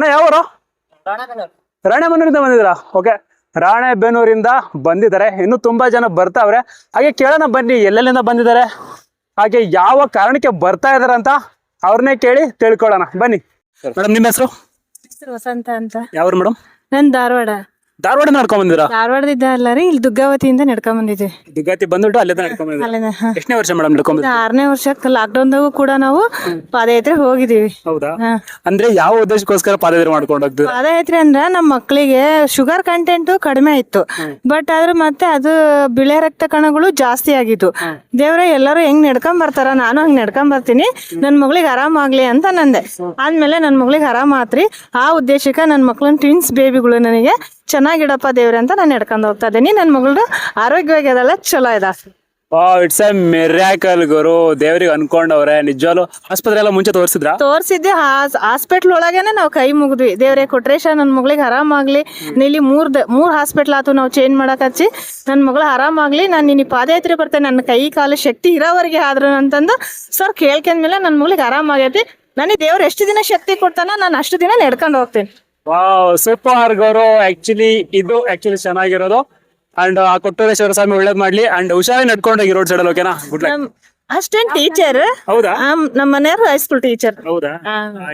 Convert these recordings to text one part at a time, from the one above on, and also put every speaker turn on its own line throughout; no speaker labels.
ಅಣ್ಣ ಯಾವರು? ರಾಣೆಬೆನ್ನೂರಿಂದ ಬಂದಿದ್ದೀರಾ? ಓಕೆ ರಾಣೆಬೆನ್ನೂರಿಂದ ಬಂದಿದ್ದಾರೆ. ಇನ್ನು ತುಂಬಾ ಜನ ಬರ್ತಾವ್ರೆ. ಹಾಗೆ ಕೇಳೋಣ ಬನ್ನಿ ಎಲ್ಲೆಲ್ಲಿಂದ ಬಂದಿದ್ದಾರೆ? ಹಾಗೆ ಯಾವ ಕಾರಣಕ್ಕೆ ಬರ್ತಾ ಇದಾರೆ ಅಂತ ಅವ್ರನ್ನೇ ಕೇಳಿ ತಿಳ್ಕೊಳ್ಳೋಣ. ಬನ್ನಿ. ಮೇಡಮ್ ನಿಮ್ಮ ಹೆಸರು?
ಹೆಸರು ವಸಂತ ಅಂತ.
ಯಾವ್ರು ಮೇಡಮ್
ನನ್ ಧಾರವಾಡ.
ಧಾರವಾಡ ನಡ್ಕೊಂಡ್ ಬಂದಿರಾ?
ಧಾರವಾಡದಿಂದ ಅಲ್ಲ ರೀ ಇಲ್ಲಿ ದುಗ್ಗಾವತಿಯಿಂದ ನಡ್ಕೊಂಡ್ ಬಂದಿದ್ವಿ.
ದುಗ್ಗಾತಿ ಬಂದ್ಬಿಟ್ಟು ಅಲ್ಲೇ ನಡ್ಕೊಂಡ್
ಹ.
ಎಷ್ಟನೇ ವರ್ಷ ಮೇಡಮ್ ನಡ್ಕೊಂಡ್
ವರ್ಷ ಆರನೇ ವರ್ಷಕ್ಕೆ ಲಾಕ್ಡೌನ್ದಾಗೂ ಕೂಡ ನಾವು ಪಾದಯಾತ್ರೆ ಹೋಗಿದೀವಿ
ಹೌದಾ?
ಹ.
ಅಂದ್ರೆ ಯಾವ ಉದ್ದೇಶಕ್ಕೋಸ್ಕರ ಪಾದಯಾತ್ರೆ ಮಾಡ್ಕೊಂಡು ಹೋಗ್ತದೆ
ಪಾದಯಾತ್ರೆ ಅಂದ್ರ ನಮ್ಮ ಮಕ್ಕಳಿಗೆ ಶುಗರ್ ಕಂಟೆಂಟ್ ಕಡಿಮೆ ಇತ್ತು ಬಟ್ ಆದ್ರೆ ಮತ್ತೆ ಅದು ಬಿಳೆ ರಕ್ತ ಕಣಗಳು ಜಾಸ್ತಿ ಆಗಿತ್ತು ದೇವ್ರೆ ಎಲ್ಲರೂ ಹೆಂಗ್ ನಡ್ಕೊಂಡ್ ಬರ್ತಾರ? ನಾನು ಹಂಗ್ ನಡ್ಕೊಂಡ್ ಬರ್ತೀನಿ. ನನ್ ಮಗಳಿಗೆ ಆರಾಮಾಗ್ಲಿ ಅಂತ ನಂದೆ. ಆದ್ಮೇಲೆ ನನ್ ಮಗಳಿಗೆ ಆರಾಮ್ ಆತ್ರಿ. ಆ ಉದ್ದೇಶಕ್ಕೆ ನನ್ ಮಕ್ಳನ್ ಟ್ವಿನ್ಸ್ ಬೇಬಿಗಳು ನನಗೆ ಚೆನ್ನಾಗಿಡಪ್ಪ ದೇವ್ರೆ ಅಂತ ನಾನು ಎಡ್ಕೊಂಡು ಹೋಗ್ತಾ ಇದ್ದೀನಿ. ನನ್ನ ಮಗಳು ಆರೋಗ್ಯವಾಗ್ಯದಲ್ಲ ಚಲೋ ಇದೆ.
ಇಟ್ಸ್ ಎ ಮೆರ್ಯಾಕಲ್ ಗುರು. ದೇವ್ರಿಗೆ ಅನ್ಕೊಂಡವ್ರೆ. ನಿಜವಾಗ್ಲು ಆಸ್ಪತ್ರೆ ಎಲ್ಲ ಮುಂಚೆ ತೋರಿಸಿದ್ರ?
ತೋರಿಸಿದ್ದೆ ಹಾಸ್ಪಿಟ್ಲ್ ಒಳಗೇನೆ ನಾವು ಕೈ ಮುಗಿದ್ವಿ. ದೇವ್ರೆ ಕೊಟ್ರೇಶ ನನ್ನ ಮಗಳಿಗೆ ಆರಾಮಾಗ್ಲಿ ಇಲ್ಲಿ ಮೂರ್ ಮೂರ್ ಹಾಸ್ಪಿಟ್ಲ್ ಆತು ನಾವು ಚೇಂಜ್ ಮಾಡಕ್ ಹಚ್ಚಿ. ನನ್ನ ಮಗಳು ಆರಾಮಾಗ್ಲಿ ನಾನು ನಿನ್ನ ಪಾದಯಾತ್ರೆ ಬರ್ತೇನೆ. ನನ್ನ ಕೈ ಕಾಲು ಶಕ್ತಿ ಇರೋವರೆಗೆ ಆದ್ರು ಅಂತಂದು ಸರ್ ಕೇಳ್ಕೊಂಡ್ಮೇಲೆ ನನ್ನ ಮಗಳಿಗೆ ಆರಾಮಾಗೈತಿ ನನಗೆ ದೇವ್ರು ಎಷ್ಟು ದಿನ ಶಕ್ತಿ ಕೊಡ್ತಾನ ನಾನು ಅಷ್ಟು ದಿನ ನಡ್ಕೊಂಡು ಹೋಗ್ತೀನಿ.
ಸೂಪರ್ ಗೌರವ್. ಆಕ್ಚುಲಿ ಇದು ಆಕ್ಚುಲಿ ಚೆನ್ನಾಗಿರೋದು. ಅಂಡ್ ಆ ಕೊಟ್ಟೂರೇಶ್ವರ ಸ್ವಾಮಿ ಒಳ್ಳೇದ್ ಮಾಡ್ಲಿ. ಅಂಡ್ ಹುಷಾರಿ ನಡ್ಕೊಂಡೋಗಿ ರೋಡ್ ಸೈಡ್ ಅಲ್ಲಿ ಓಕೆನಾ ಗುಡ್ ಲಕ್
ಅಷ್ಟೇನ್ ಟೀಚರ್
ಹೌದಾ?
ನಮ್ಮ ಮನೆಯವರು ಹೈಸ್ಕೂಲ್ ಟೀಚರ್
ಹೌದಾ?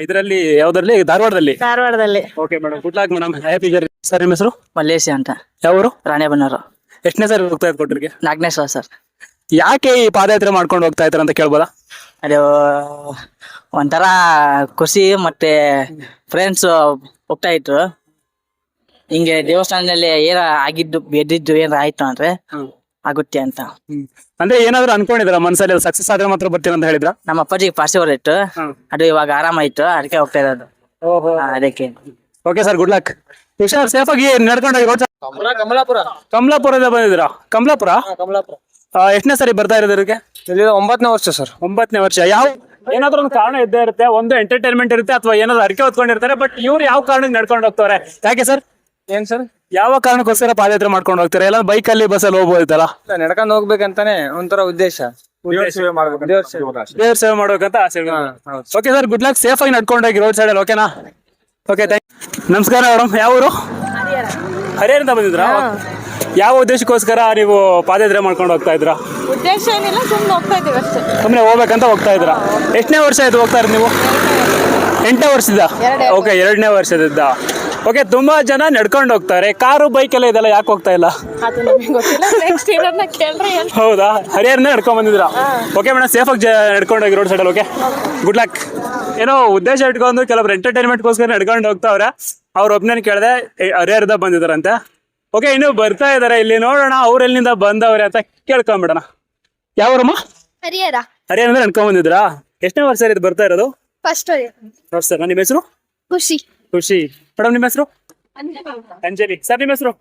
ಇದರಲ್ಲಿ ಯಾವ್ದ್ರಲ್ಲಿ? ಧಾರವಾಡದಲ್ಲಿ?
ಧಾರವಾಡದಲ್ಲಿ.
Okay madam good luck madam happy journey sir ನಿಮ್ಮ ಹೆಸರು?
ಮಲ್ಲೇಶಿ ಅಂತ.
ಯಾವರು?
ರಾಣೆಬೆನ್ನೂರು.
ಎಷ್ಟನೇ ಸರ್ ಹೋಗ್ತಾ ಇದ್ ಕೊಟ್ಟರಿಗೆ
ನಾಲ್ಕನೇ ಸರ್
ಯಾಕೆ ಈ ಪಾದಯಾತ್ರೆ ಮಾಡ್ಕೊಂಡು ಹೋಗ್ತಾ ಇದ್ರ ಅಂತ ಕೇಳ್ಬೋದಾ?
ಅದು ಒಂಥರ ಖುಷಿ ಮತ್ತೆ ಫ್ರೆಂಡ್ಸ್ ಹೋಗ್ತಾ ಇದ್ರು. ಹಿಂಗೆ ದೇವಸ್ಥಾನದಲ್ಲಿ ಏನ ಆಗಿದ್ದು ಎದ್ದಿದ್ದು ಏನಾರ ಆಯ್ತು ಅಂದ್ರೆ ಆಗುತ್ತೆ ಅಂತ.
ಅಂದ್ರೆ ಏನಾದ್ರು ಅನ್ಕೊಂಡಿದ್ರ ಮನ್ಸಲ್ಲಿ ಸಕ್ಸಸ್ ಆದ್ರೆ ಮಾತ್ರ ಬರ್ತೀನಿ ಅಂತ ಹೇಳಿದ್ರ?
ನಮ್ಮ ಅಪ್ಪಾಜಿ ಪಾಸಿವರ್ ಇತ್ತು. ಅದು ಇವಾಗ ಆರಾಮಾಯ್ತು ಅದಕ್ಕೆ ಹೋಗ್ತಾ ಇರೋದು. ಹಾ, ಅದಕ್ಕೆ.
ಓಕೆ ಸರ್ ಗುಡ್ ಲಕ್ ಹುಷಾರ್ ಸೇಫ್ ಆಗಿ ನಡ್ಕೊಂಡೋಗಿ ರೋಡ್
ಕಮಲಾಪುರ.
ಕಮಲಾಪುರದ ಬಂದಿದ್ದೀರಾ? ಕಮಲಾಪುರ?
ಕಮಲಾಪುರ.
ಎಷ್ಟನೇ ಸರಿ ಬರ್ತಾ ಇರೋದು ಇದಕ್ಕೆ?
ಇಲ್ಲಿ ಒಂಬತ್ತನೇ ವರ್ಷ ಸರ್.
ಒಂಬತ್ತನೇ ವರ್ಷ. ಯಾವ ಏನಾದ್ರೂ ಒಂದು ಕಾರಣ ಇದ್ದೇ ಇರುತ್ತೆ ಒಂದು ಎಂಟರ್ಟೈನ್ಮೆಂಟ್ ಇರುತ್ತೆ ಅಥವಾ ಏನಾದ್ರು ಅರಿಕೆ ಹೊತ್ಕೊಂಡಿರ್ತಾರೆ ಬಟ್ ಇವ್ರು ಯಾವ ಕಾರಣಕ್ಕೆ ನಡ್ಕೊಂಡು ಹೋಗ್ತಾರೆ? ಯಾಕೆ ಸರ್?
ಏನ್ ಸರ್?
ಯಾವ ಕಾರಣಕ್ಕೋಸ್ಕರ ಪಾದಯಾತ್ರೆ ಮಾಡ್ಕೊಂಡು ಹೋಗ್ತಾರೆ? ಎಲ್ಲ ಬೈಕ್ ಅಲ್ಲಿ ಬಸ್ ಅಲ್ಲಿ ಹೋಗ್ಬೋದಿತ್ತಲ್ಲ?
ನಡ್ಕೊಂಡು ಹೋಗ್ಬೇಕಂತಾನೆ ಒಂಥರ ಉದ್ದೇಶ. ದೇವ್ರ ಸೇವೆ ಮಾಡ್ಬೇಕು ದೇವ್ರ ಸೇವೆ.
ದೇವ್ರ ಸೇವೆ ಮಾಡ್ಬೇಕಂತ ಆಸೆ okay sir good luck safe ಆಗಿ ನಡ್ಕೊಂಡೋಗಿ ರೋಡ್ ಸೈಡ್ ಅಲ್ಲಿ ಓಕೆನಾ ಓಕೆ ಥ್ಯಾಂಕ್ ನಮಸ್ಕಾರ ಮೇಡಮ್ ಯಾವ ಊರು? ಹರಿಹರಿಂದ ಬಂದಿದ್ರಾ ಯಾವ ಉದ್ದೇಶಕ್ಕೋಸ್ಕರ ನೀವು ಪಾದಯಾತ್ರೆ ಮಾಡ್ಕೊಂಡು ಹೋಗ್ತಾ ಇದ್ರ
ಉದ್ದೇಶ ಏನಿಲ್ಲ ಸುಮ್ಮನೆ ಹೋಗ್ತಾ ಇದೀವಿ ಅಷ್ಟೇ.
ಸುಮ್ಮನೆ ಹೋಗ್ಬೇಕಂತ ಹೋಗ್ತಾ ಇದ್ರ ಎಷ್ಟನೇ ವರ್ಷ ಆಯ್ತು ಹೋಗ್ತಾ ಇರೋದು ನೀವು? ಎಂಟನೇ ವರ್ಷದ? ಓಕೆ ಎರಡನೇ ವರ್ಷದಿದ್ದ ಓಕೆ ತುಂಬಾ ಜನ ನಡ್ಕೊಂಡು ಹೋಗ್ತಾರೆ. ಕಾರು ಬೈಕ್ ಎಲ್ಲ ಇದೆಲ್ಲ ಯಾಕೆ ಹೋಗ್ತಾ ಇಲ್ಲ?
ಅದು ನಮಗೆ ಗೊತ್ತಿಲ್ಲ. ನೆಕ್ಸ್ಟ್ ಇರೋದನ್ನ ಕೇಳ್ರಿ.
ಹೌದಾ? ಹರಿಹರನೇ ನಡ್ಕೊಂಡ್ ಬಂದಿದ್ರ ಓಕೆ ಮೇಡಮ್ ಸೇಫ್ ಆಗಿ ನಡ್ಕೊಂಡು ಹೋಗಿ ರೋಡ್ ಸೈಡಲ್ಲಿ ಓಕೆ ಗುಡ್ ಲಕ್ ಏನೋ ಉದ್ದೇಶ ಇಟ್ಕೊಂಡು ಕೆಲವರು ಎಂಟರ್ಟೈನ್ಮೆಂಟ್ಗೋಸ್ಕರ ನಡ್ಕೊಂಡು ಹೋಗ್ತಾವ್ರೆ. ಅವ್ರ ಒಬ್ಬನೇ ಕೇಳಿದೆ ಹರಿಹರದ ಬಂದಿದ್ದಾರಂತೆ. ಓಕೆ ಇನ್ನು ಬರ್ತಾ ಇದಾರೆ. ಇಲ್ಲಿ ನೋಡೋಣ ಅವ್ರ ಎಲ್ಲಿಂದ ಬಂದವ್ರೆ ಅಂತ ಕೇಳ್ಕೊಂಬಿಡೋಣ. ಯಾವರಮ್ಮ?
ಹರಿಹರ.
ಅಂದ್ರೆ ಅನ್ಕೊಂಡ್ ಬಂದಿದ್ರಾ ಎಷ್ಟನೇ ವರ್ಷ ಇದು ಬರ್ತಾ ಇರೋದು?
ಫಸ್ಟ್
ಸರ್ ನಿಮ್ಮ ಹೆಸರು?
ಖುಷಿ.
ಖುಷಿ. ಮೇಡಮ್ ನಿಮ್ಮ ಹೆಸರು? ಅಂಜಲಿ. ಸರ್ ನಿಮ್ಮ ಹೆಸರು?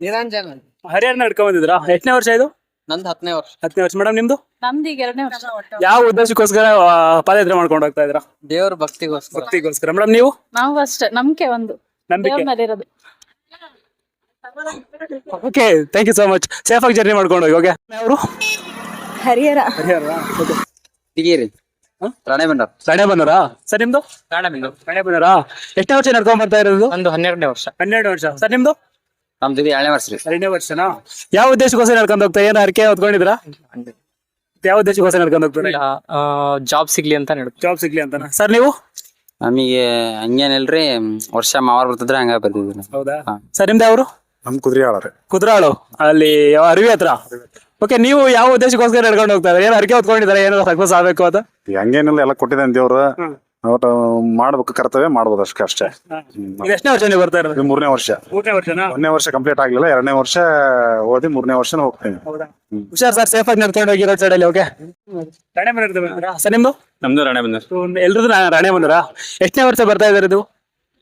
ನಿರಂಜನ್
ಹರಿಹರ ನಡ್ಕೊಂಡ್ ಬಂದಿದ್ರಾ ಎಷ್ಟನೇ ವರ್ಷ ಇದು?
ನಂದು ಹತ್ತನೇ ವರ್ಷ.
ಹತ್ತನೇ ವರ್ಷ. ಮೇಡಮ್ ನಿಮ್ದು?
ನಮ್ದು ಈಗ ಎರಡನೇ ವರ್ಷ.
ಯಾವ ಉದ್ದೇಶಕ್ಕೋಸ್ಕರ ಆ, ಪಾದಯಾತ್ರೆ ಮಾಡ್ಕೊಂಡು ಹೋಗ್ತಾ ಇದ್ರ
ದೇವ್ರ ಭಕ್ತಿಗೋಸ್ಕರ.
ಭಕ್ತಿಗೋಸ್ಕರ. ಮೇಡಮ್ ನೀವು?
ನಾವು ಅಷ್ಟೇ. ನಂಬಿಕೆ ಒಂದು.
ನಂಬಿಕೆ.
ದೇವ್ರ ಮೇಲೆ ಇರೋದು
okay thank you so much safe ಆಗಿ ಜರ್ನಿ ಮಾಡ್ಕೊಂಡು ಹೋಗಿ ಓಕೆ ಅವರು?
ಹರಿಹರ.
ಟಿಗೇರಿ ರಾಣೆಬೆನ್ನೂರ್.
ಸಣೆ ಬಂದರಾ ಸರ್ ನಿಮ್ದು?
ರಾಣೆಬೆನ್ನೂರ್.
ಸಣೆ ಬಂದರಾ ಎಷ್ಟನೇ ವರ್ಷ ನಡ್ಕೊಂಡ್ ಬರ್ತಾ ಇರೋದು?
ಒಂದು ಹನ್ನೆರಡನೇ ವರ್ಷ.
ಹನ್ನೆರಡು ವರ್ಷ. ಸರ್ ನಿಮ್ದು?
ನಮ್ದು ಇದು ಏಳನೇ ವರ್ಷ ರೀ.
ಎರಡನೇ ವರ್ಷನಾ? ಯಾವ ಉದ್ದೇಶಕ್ಕೋಸ್ಕರ ನಡ್ಕೊಂಡು ಹೋಗ್ತಾ ಏನು ಅರ್ಕೆ ಹೊತ್ಕೊಂಡಿದ್ರಾ ಯಾವ ಉದ್ದೇಶಕ್ಕೋಸ್ಕರ ನಡ್ಕೊಂಡು ಹೋಗ್ತಾರೆ?
ಜಾಬ್ ಸಿಗ್ಲಿ ಅಂತ
ಜಾಬ್ ಸಿಗ್ಲಿ ಅಂತನಾ? ಸರ್ ನೀವು?
ನಮಗೆ ಹಂಗೇನಿಲ್ರಿ ವರ್ಷ ಮಾವಾರ್ ಬರ್ತಿದ್ರೆ ಹಂಗ ಬರ್ತಿದ್ರು
ಹೌದಾ? ಸರ್ ನಿಮ್ದು ಅವರು
ನಮ್ ಕುದುರೆ ಆಳರೆ
ಕುದ್ರಾಳು? ಅಲ್ಲಿ ಯಾವ ಅರಿವಿ ಹತ್ರ? ಓಕೆ ನೀವು ಯಾವ ಉದ್ದೇಶಕ್ಕೋಸ್ಕರ ನಡ್ಕೊಂಡು ಹೋಗ್ತಾ ಇದ್ದಾರೆ? ಏನು ಅರಿಕೆ ಹೊತ್ಕೊಂಡಿದ್ದಾರೆ? ಏನಾದ್ರು ಸಕ್ಸಸ್ ಆಗ್ಬೇಕು ಅಂತ?
ಹಂಗೇನಿಲ್ಲ ಎಲ್ಲ ಕೊಟ್ಟಿದ್ದಾನೆ ದೇವ್ರ. ಒಟ್ಟು ಮಾಡ್ಬೇಕು ಕರ್ತವ್ಯ ಮಾಡ್ಬೋದು ಅಷ್ಟೇ ಅಷ್ಟೇ.
ಇದು ಎಷ್ಟನೇ ವರ್ಷ ನೀವು ಬರ್ತಾ ಇರೋದು?
ಇದು ಮೂರನೇ ವರ್ಷ.
ಮೂರನೇ ವರ್ಷನಾ?
ಒಂದನೇ ವರ್ಷ ಕಂಪ್ಲೀಟ್ ಆಗ್ಲಿಲ್ಲ ಎರಡನೇ ವರ್ಷ ಓದಿ ಮೂರನೇ ವರ್ಷ ಹೋಗ್ತೀನಿ.
ಹುಷಾರ್ ಸರ್ ಸೇಫ್ ಆಗಿ ನಡ್ಕೊಂಡು ಹೋಗಿ ರೋಡ್ ಸೈಡ್ ಅಲ್ಲಿ ಓಕೆ ರಾಣೆ ಬಂದಿರ ಸರ್ ನಿಮ್ದು?
ನಮ್ದು ರಾಣೆಬೆನ್ನೂರ್
ಎಲ್ರದ್ದು ರಾಣೆ ಬಂದ್ರ ಎಷ್ಟನೇ ವರ್ಷ ಬರ್ತಾ ಇದಾರೆ ಇದು?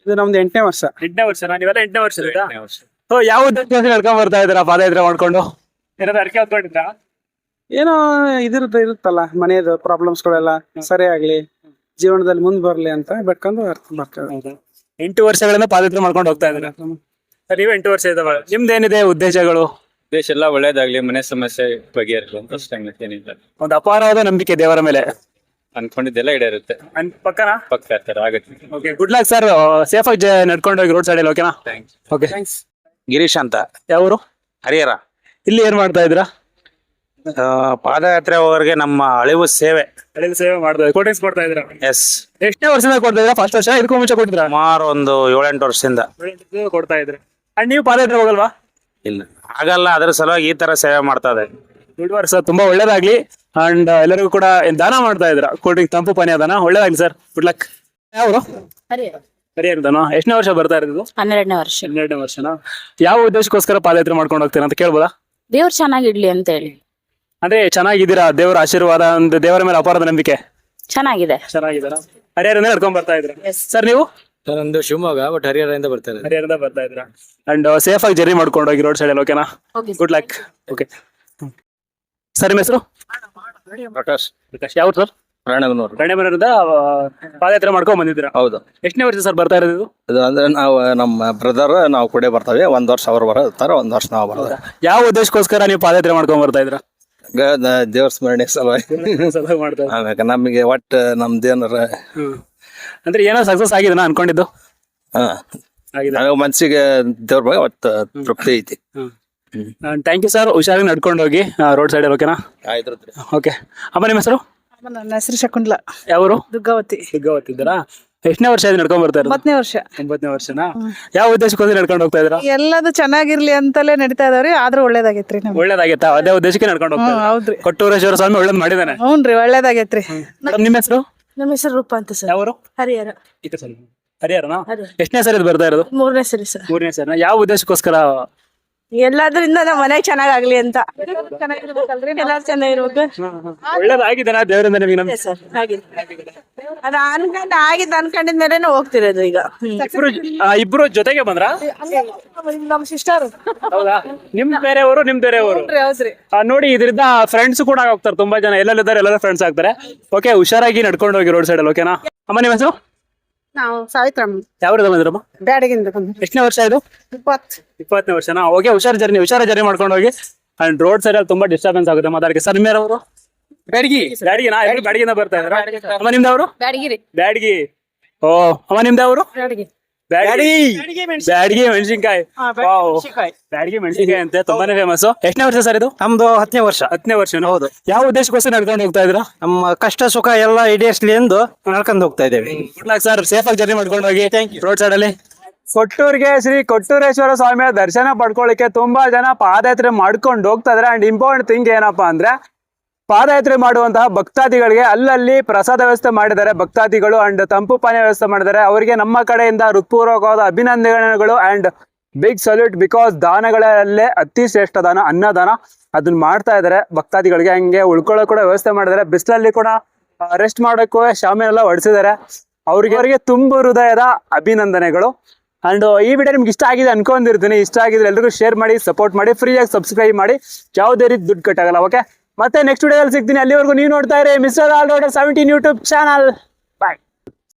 ಇದು ನಮ್ದು ಎಂಟನೇ ವರ್ಷ.
ಎಂಟನೇ ವರ್ಷ ನೀವೆಲ್ಲ ಎಂಟನೇ ವರ್ಷ. ಸೊ ಯಾವ ಉದ್ದೇಶ ನಡ್ಕೊಂಡ್ ಬರ್ತಾ ಇದ್ದೀರಾ? ಪಾದಯಾತ್ರೆ ಮಾಡ್ಕೊಂಡು. ಏನಾದ್ರು ಅರ್ಕೆ ಹೊತ್ಕೊಂಡಿದ್ರಾ
ಏನೋ ಇದಿರುತ್ತೆ ಇರುತ್ತಲ್ಲ ಮನೆಯದು ಪ್ರಾಬ್ಲಮ್ಸ್ ಗಳೆಲ್ಲ ಸರಿ ಆಗ್ಲಿ ಜೀವನದಲ್ಲಿ ಮುಂದ್ ಬರ್ಲಿ ಅಂತ ಬೆಟ್ಕೊಂಡು ಬರ್ತೇವೆ
ಎಂಟು ವರ್ಷಗಳಿಂದ ಪಾದಯಾತ್ರೆ ಮಾಡ್ಕೊಂಡು ಹೋಗ್ತಾ ಇದ್ದೀರಾ? ಸರ್ ನೀವು ಎಂಟು ವರ್ಷ ಇದಾವ ನಿಮ್ದೇನಿದೆ ಉದ್ದೇಶಗಳು?
ದೇಶ ಎಲ್ಲ ಒಳ್ಳೇದಾಗ್ಲಿ ಮನೆ ಸಮಸ್ಯೆ ಬಗೆಹರಲಿ ಅಂತ ಅಷ್ಟೇ ಏನಿಲ್ಲ.
ಒಂದು ಅಪಾರವಾದ ನಂಬಿಕೆ ದೇವರ ಮೇಲೆ.
ಅನ್ಕೊಂಡಿದ್ದೆಲ್ಲ ಈಡೇರುತ್ತೆ.
ಅನ್- ಪಕ್ಕನಾ?
ಪಕ್ಕ ಸರ್ ಆಗುತ್ತೆ.
Okay good luck sir safe ಆಗಿ ನಡ್ಕೊಂಡು ಹೋಗಿ ರೋಡ್ ಸೈಡ್ ಅಲ್ಲಿ ಓಕೆನಾ ಓಕೆ
ಗಿರೀಶ್ ಅಂತ.
ಯಾವರು?
ಹರಿಹರ.
ಇಲ್ಲಿ ಏನ್ ಮಾಡ್ತಾ ಇದ್ದೀರಾ?
ಆ, ಪಾದಯಾತ್ರೆ ಹೋಗೋರಿಗೆ ನಮ್ಮ ಅಳಿವು ಸೇವೆ.
ಹಳ್ಳಿಲಿ ಸೇವೆ ಮಾಡ್ತಾ ಕೋಟಿಂಗ್ಸ್ ಕೊಡ್ತಾ ಇದ್ದೀರಾ?
ಎಸ್
ಎಷ್ಟನೇ ವರ್ಷದಿಂದ ಕೊಡ್ತಾ ಇದ್ದೀರಾ? ಫಸ್ಟ್ ವರ್ಷ? ಇದಕ್ಕೂ ಮುಂಚೆ ಕೊಟ್ಟಿದ್ರ
ಸುಮಾರು ಒಂದು ಏಳೆಂಟು ವರ್ಷದಿಂದ.
ಕೊಡ್ತಾ ಇದ್ರಿ ಅಂಡ್ ನೀವು ಪಾದಯಾತ್ರೆ ಹೋಗಲ್ವಾ?
ಇಲ್ಲ. ಆಗಲ್ಲ ಅದ್ರ ಸಲುವಾಗಿ ಈ ತರ ಸೇವೆ ಮಾಡ್ತಾ ಇದೆ.
ಸರ್ ತುಂಬಾ ಒಳ್ಳೇದಾಗ್ಲಿ. ಅಂಡ್ ಎಲ್ಲರಿಗೂ ಕೂಡ ಏನ್ ದಾನ ಮಾಡ್ತಾ ಇದ್ರ ಡ್ರಿಂಕ್ ತಂಪು ಪಾನೀಯ ದಾನ. ಒಳ್ಳೇದಾಗ್ಲಿ ಸರ್ ಗುಡ್ ಲಕ್ ಯಾವರು? ಹರಿಹರದನ ಎಷ್ಟನೇ ವರ್ಷ ಬರ್ತಾ ಇರೋದು?
ಹನ್ನೆರಡನೇ ವರ್ಷ.
ಹನ್ನೆರಡನೇ ವರ್ಷನಾ? ಯಾವ ಉದ್ದೇಶಕ್ಕೋಸ್ಕರ ಪಾದಯಾತ್ರೆ ಮಾಡ್ಕೊಂಡು ಹೋಗ್ತೀರಾ ಅಂತ ಕೇಳ್ಬೋದಾ?
ದೇವ್ರು ಚೆನ್ನಾಗಿಡ್ಲಿ ಅಂತ ಹೇಳಿ.
ಅಂದ್ರೆ ಚೆನ್ನಾಗಿದ್ದೀರಾ? ದೇವರ ಆಶೀರ್ವಾದ ಒಂದು ದೇವರ ಮೇಲೆ ಅಪಾರದ ನಂಬಿಕೆ?
ಚೆನ್ನಾಗಿದೆ.
ಚೆನ್ನಾಗಿದ್ದಾರಾ? ಹರಿಹರದಿಂದ ನಡ್ಕೊಂಡ್ ಬರ್ತಾ ಇದ್ರ ಸರ್ ನೀವು?
ನಂದು ಶಿವಮೊಗ್ಗ ಬಟ್ ಹರಿಹರದಿಂದ ಬರ್ತಾರೆ
ಹರಿಹರದ ಬರ್ತಾ ಇದ್ರ ಅಂಡ್ ಸೇಫ್ ಆಗಿ ಜರ್ನಿ ಮಾಡ್ಕೊಂಡು ಹೋಗಿ ರೋಡ್ ಸೈಡ್ ಅಲ್ಲಿ ಓಕೆನಾ ಗುಡ್ ಲಕ್ ಓಕೆ ಸರ್ ನಿಮ್ಮ ಹೆಸರು?
ಪ್ರಕಾಶ್.
ಪ್ರಕಾಶ್. ಯಾವ ಸರ್
ರಾಣಗನೂರು
ಗಣ್ಯಮನರಿಂದ ಪಾದಯಾತ್ರೆ ಮಾಡ್ಕೊಂಡ್ ಬಂದಿದ್ದೀರಾ?
ಹೌದು.
ಎಷ್ಟನೇ ವರ್ಷ ಸರ್ ಬರ್ತಾ ಇರೋದು ಇದು?
ಇದು ಅಂದ್ರೆ ನಾವು ನಮ್ಮ ಬ್ರದರ್ ನಾವು ಕೂಡ ಬರ್ತೇವೆ. ಒಂದ್ ವರ್ಷ ಅವ್ರು ಬರ್ತಾರ ಒಂದ್ ವರ್ಷ ನಾವು ಬರ್ತೇವೆ
ಯಾವ ಉದ್ದೇಶಕ್ಕೋಸ್ಕರ ನೀವು ಪಾದಯಾತ್ರೆ ಮಾಡ್ಕೊಂಡ್ ಬರ್ತಾ ಇದ್ರ
ದೇವ್ರ ಸ್ಮರಣೆ ಸಲುವಾಗಿ.
ಮಾಡ್ತಾ ಇದ್ದೀರಾ?
ಆಮ್ಯಾಗ ನಮಗೆ ಒಟ್ಟು ನಮ್ದೇನಾರ
ಹ್ಮ್. ಅಂದ್ರೆ ಏನೋ ಸಕ್ಸಸ್ ಆಗಿದೆ ನಾ ಅನ್ಕೊಂಡಿದ್ದು?
ಹಾ.
ಆಗಿದೆ.
ಮನ್ಸಿಗೆ ದೇವ್ರ ಬಗ್ಗೆ ಒಟ್ಟು ತೃಪ್ತಿ ಐತಿ.
ಥ್ಯಾಂಕ್ ಯು ಸರ್ ಹುಷಾರಾಗಿ ನಡ್ಕೊಂಡು ಹೋಗಿ ರೋಡ್ ಸೈಡ್ ಓಕೆನಾ
ಆಯ್ತು
ಓಕೆ ಅಮ್ಮ ನಿಮ್ಮ ಹೆಸರು?
ನನ್ನ ಹೆಸರು ಶಕುಂಡ್ಲ
ಯಾವರು?
ದುರ್ಗಾವತಿ
ದುರ್ಗಾವತಿದ್ದೀರಾ ಎಷ್ಟನೇ ವರ್ಷ ಆಯ್ತು ನಡ್ಕೊಂಡ್ ಬರ್ತಾ ಇರೋದು?
ಒಂಬತ್ತನೇ ವರ್ಷ.
ಒಂಬತ್ತನೇ ವರ್ಷನಾ? ಯಾವ ಉದ್ದೇಶಕ್ಕೋಸ್ಕರ ನಡ್ಕೊಂಡು ಹೋಗ್ತಾ ಇದ್ದೀರಾ?
ಎಲ್ಲದು ಚೆನ್ನಾಗಿರ್ಲಿ ಅಂತಲೇ ನಡೀತಾ ಇದಾವ್ರಿ ಆದ್ರೂ ಒಳ್ಳೇದಾಗೈತ್ರಿ ನಮ್ಗೆ.
ಒಳ್ಳೇದಾಗೈತಾ? ಅದೇ ಉದ್ದೇಶಕ್ಕೆ ನಡ್ಕೊಂಡು ಹೋಗ್ತಾ ಇದ್ದೀರಾ?
ಹೌದ್ರಿ.
ಕೊಟ್ಟೂರೇಶ್ವರ ಸ್ವಾಮಿ ಒಳ್ಳೇದ್ ಮಾಡಿದಾನೆ.
ಹ್ಞೂನ್ರಿ ಒಳ್ಳೇದಾಗೈತ್ರಿ.
ಮೇಡಮ್ ನಿಮ್ಮ ಹೆಸರು?
ನಮ್ಮ ಹೆಸರು ರೂಪ ಅಂತ ಸರ್.
ಯಾವರು?
ಹರಿಹರ.
ಹರಿಹರನಾ? ಎಷ್ಟನೇ ಸರಿ ಇದು ಬರ್ತಾ ಇರೋದು?
ಮೂರನೇ ಸರಿ ಸರ್.
ಮೂರನೇ ಸರಿ ಯಾವ ಉದ್ದೇಶಕ್ಕೋಸ್ಕರ
ಎಲ್ಲಾದ್ರಿಂದ ನಮ್ಮ ಮನೆ ಚೆನ್ನಾಗಾಗ್ಲಿ ಅಂತ. ಎಲ್ಲಾರು ಚೆನ್ನಾಗಿರ್ಬೇಕು.
ಒಳ್ಳೇದಾಗಿದೆ ನಾ ದೇವರಿಂದ ನಿಮಗೆ ನಮ್ಗೆ
ಸರ್ ಆಗಿದೆ. ಅದು ಅನ್ಕೊಂಡ್ ಆಗಿದ್ ಅನ್ಕೊಂಡಿದ್ಮೇಲೆ ಹೋಗ್ತಿರೋದು ಈಗ.
ಇಬ್ರು ಆ, ಇಬ್ರು ಜೊತೆಗೆ ಬಂದ್ರ?
ನಮ್ ಸಿಸ್ಟರ್
ಹೌದಾ? ನಿಮ್ ಬೇರೆಯವರು ನಿಮ್ ಬೇರೆಯವರು?
ಹೌದ್ರಿ.
ಆ, ನೋಡಿ ಇದರಿಂದ ಫ್ರೆಂಡ್ಸ್ ಕೂಡ ಹೋಗ್ತಾರೆ ತುಂಬಾ ಜನ. ಎಲ್ಲೆಲ್ಲಿದ್ದಾರೆ ಎಲ್ಲರೂ ಫ್ರೆಂಡ್ಸ್ ಆಗ್ತಾರೆ. ಓಕೆ ಹುಷಾರಾಗಿ ನಡ್ಕೊಂಡು ಹೋಗಿ ರೋಡ್ ಸೈಡ್ ಅಲ್ಲಿ ಓಕೆನಾ ಅಮ್ಮ ನಿಮ್ಮ ಹೆಸರು?
ನಾವು ಸಾವಿತ್ರಮ್ಮ
ಯಾವ ಬಂದ್ರಮ್ಮ
ಬ್ಯಾಡಗಿಂದ
ಎಷ್ಟನೇ ವರ್ಷ ಇದು?
ಇಪ್ಪತ್ತು.
ಇಪ್ಪತ್ತನೇ ವರ್ಷನಾ? ಹೋಗಿ ಹುಷಾರ್ ಜರ್ನಿ ಹುಷಾರ ಜರ್ನಿ ಮಾಡ್ಕೊಂಡು ಹೋಗಿ. ಅಂಡ್ ರೋಡ್ ಸೈಡ್ ಅಲ್ಲಿ ತುಂಬಾ ಡಿಸ್ಟರ್ಬೆನ್ಸ್ ಆಗುತ್ತೆ. ಮಾತಾಡಕ್ಕೆ ಸರ್ ನಿಮ್ಮೇರವರು ಬ್ಯಾಡಗಿ. ಬ್ಯಾಡಗಿನಾ? ಎಲ್ಲರೂ ಬ್ಯಾಡಗಿಂದ ಬರ್ತಾ ಇದಾರೆ? ಅಮ್ಮ ನಿಮ್ದವರು
ಬ್ಯಾಡಗಿರಿ
ಬ್ಯಾಡಗಿ ಓ ಅಮ್ಮ ನಿಮ್ದವರು
ಬ್ಯಾಡಗಿ.
ಬ್ಯಾಡಗಿ ಬ್ಯಾಡಗಿ ಮೆಣಸಿನ್ಕಾಯಿ. ಬ್ಯಾಡಗಿ ಮೆಣಸಿನ್ಕಾಯಿ. ಅಂತೆ ತುಂಬಾನೇ ಫೇಮಸ್ ಎಷ್ಟನೇ ವರ್ಷ ಸರ್ ಇದು?
ನಮ್ದು ಹತ್ತನೇ ವರ್ಷ.
ಹತ್ತನೇ ವರ್ಷ ಹೌದು. ಯಾವ ಉದ್ದೇಶಕ್ಕೋಸ್ಕರ ನಡ್ಕೊಂಡು ಹೋಗ್ತಾ ಇದ್ರ
ನಮ್ಮ ಕಷ್ಟ ಸುಖ ಎಲ್ಲ ಈಡೇರಿಸ್ಲಿ ಎಂದು ನಡ್ಕೊಂಡು ಹೋಗ್ತಾ ಇದ್ದೇವೆ.
ಸರ್ ಸೇಫ್ ಆಗಿ ಜರ್ನಿ ಮಾಡ್ಕೊಂಡು ಹೋಗಿ ರೋಡ್ ಸೈಡ್ ಅಲ್ಲಿ. ಕೊಟ್ಟೂರ್ಗೆ ಶ್ರೀ ಕೊಟ್ಟೂರೇಶ್ವರ ಸ್ವಾಮಿಯ ದರ್ಶನ ಪಡ್ಕೊಳ್ಳಿಕ್ಕೆ ತುಂಬಾ ಜನ ಪಾದಯಾತ್ರೆ ಮಾಡ್ಕೊಂಡು ಹೋಗ್ತಾ ಇದ್ರೆ ಅಂಡ್ ಇಂಪಾರ್ಟೆಂಟ್ ಥಿಂಗ್ ಏನಪ್ಪಾ ಅಂದ್ರೆ ಪಾದಯಾತ್ರೆ ಮಾಡುವಂತಹ ಭಕ್ತಾದಿಗಳಿಗೆ ಅಲ್ಲಲ್ಲಿ ಪ್ರಸಾದ ವ್ಯವಸ್ಥೆ ಮಾಡಿದ್ದಾರೆ. ಭಕ್ತಾದಿಗಳು ಅಂಡ್ ತಂಪು ಪಾನೀಯ ವ್ಯವಸ್ಥೆ ಮಾಡಿದ್ದಾರೆ. ಅವರಿಗೆ ನಮ್ಮ ಕಡೆಯಿಂದ ಹೃತ್ಪೂರ್ವಕವಾದ ಅಭಿನಂದನೆಗಳು ಅಂಡ್ ಬಿಗ್ ಸಲ್ಯೂಟ್ ಬಿಕಾಸ್ ದಾನಗಳಲ್ಲೇ ಅತಿ ಶ್ರೇಷ್ಠ ದಾನ, ಅನ್ನದಾನ ಅದನ್ನ ಮಾಡ್ತಾ ಇದ್ದಾರೆ ಭಕ್ತಾದಿಗಳಿಗೆ. ಹಂಗೆ ಉಳ್ಕೊಳ್ಳೋ ಕೂಡ ವ್ಯವಸ್ಥೆ ಮಾಡಿದ್ದಾರೆ. ಬಿಸಿಲಲ್ಲಿ ಕೂಡ ರೆಸ್ಟ್ ಮಾಡೋಕ್ಕೂ ಶಾಮಿನೆಲ್ಲ ಹೊಡೆಸಿದ್ದಾರೆ. ಅವ್ರಿಗೆ, ಅವರಿಗೆ ತುಂಬ ಹೃದಯದ ಅಭಿನಂದನೆಗಳು. ಅಂಡ್ ಈ ವಿಡಿಯೋ ನಿಮ್ಗೆ ಇಷ್ಟ ಆಗಿದೆ ಅನ್ಕೊಂಡಿರ್ತೀನಿ. ಇಷ್ಟ ಆಗಿದ್ರೆ ಎಲ್ರಿಗೂ ಶೇರ್ ಮಾಡಿ ಸಪೋರ್ಟ್ ಮಾಡಿ ಫ್ರೀಯಾಗಿ ಸಬ್ಸ್ಕ್ರೈಬ್ ಮಾಡಿ. ಯಾವುದೇ ರೀತಿ ದುಡ್ಡು ಕಟ್ಟಾಗಲ್ಲ ಓಕೆ ಮತ್ತೆ ನೆಕ್ಸ್ಟ್ ವಿಡಿಯೋದಲ್ಲಿ ಸಿಗ್ತೀನಿ. ಅಲ್ಲಿವರೆಗೂ ನೀವು ನೋಡ್ತಾ ಇರಿ mister all seventeen YouTube channel